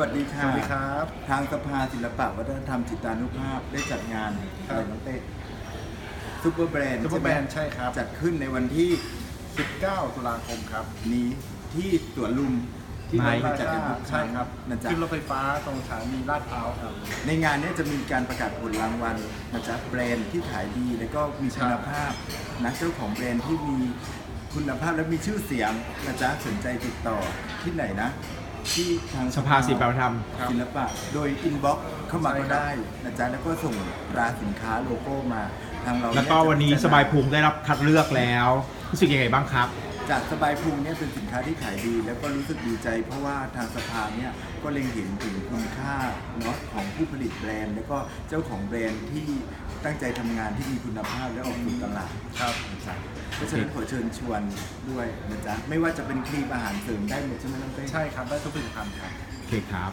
วัสดีค่ะสวัสดีครับ ทางสภาศิลปะวัฒนธรรมจิตานุภาพได้จัดงานครัอะบ ไรน้องเต้ซุปเปอร์แบรนด์ Super Brand ใช่ครับ จัดขึ้นในวันที่19 ตุลาคมครับนี้ที่สวนลุมที่ไม้เราจัดกันทุกใช่ครับนะจ๊ะขึ้นรถไฟฟ้าตรงสถานีลาดพร้าวครับ ในงานเนี้จะมีการประกาศผลรางวัลนะจ๊ะแบรนด์ที่ขายดีแล้วก็มีคุณภาพนักเจ้าของแบรนด์ที่มีคุณภาพและมีชื่อเสียงนะจ๊ะสนใจติดต่อที่ไหนนะ ที่ทางสภาศิลปวัฒนธรรมครับศิลปะ โดยอินบ็อกเข้ามาใช่ก็ครับได้นะจ๊ะแล้วก็ส่งราสินค้าโลโก้มาทางเราแล้วก็เยจะวันนี้พิจรณสบายภูมิได้รับคัดเลือกแล้วรู้สึกยังไงบ้างครับ จากสบายพุงเนี่ยเป็นสินค้าที่ขายดี แล้วก็รู้สึกดีใจ เพราะว่าทางสภาเนี่ยก็เล็งเห็นถึงคุณค่า เนาะของผู้ผลิตแบรนด์ แล้วก็เจ้าของแบรนด์ที่ตั้งใจทำงานที่มีคุณภาพและออกสู่ตลาดครับนะจ๊ะเพราะฉะนั้นขอเชิญชวนด้วยนะจ๊ะไม่ว่าจะเป็นครีมอาหารเสริมได้หมดใช่ไหมน้องเต้ ใช่ครับได้ทุกผลิตภัณฑ์ครับ โอเคครับ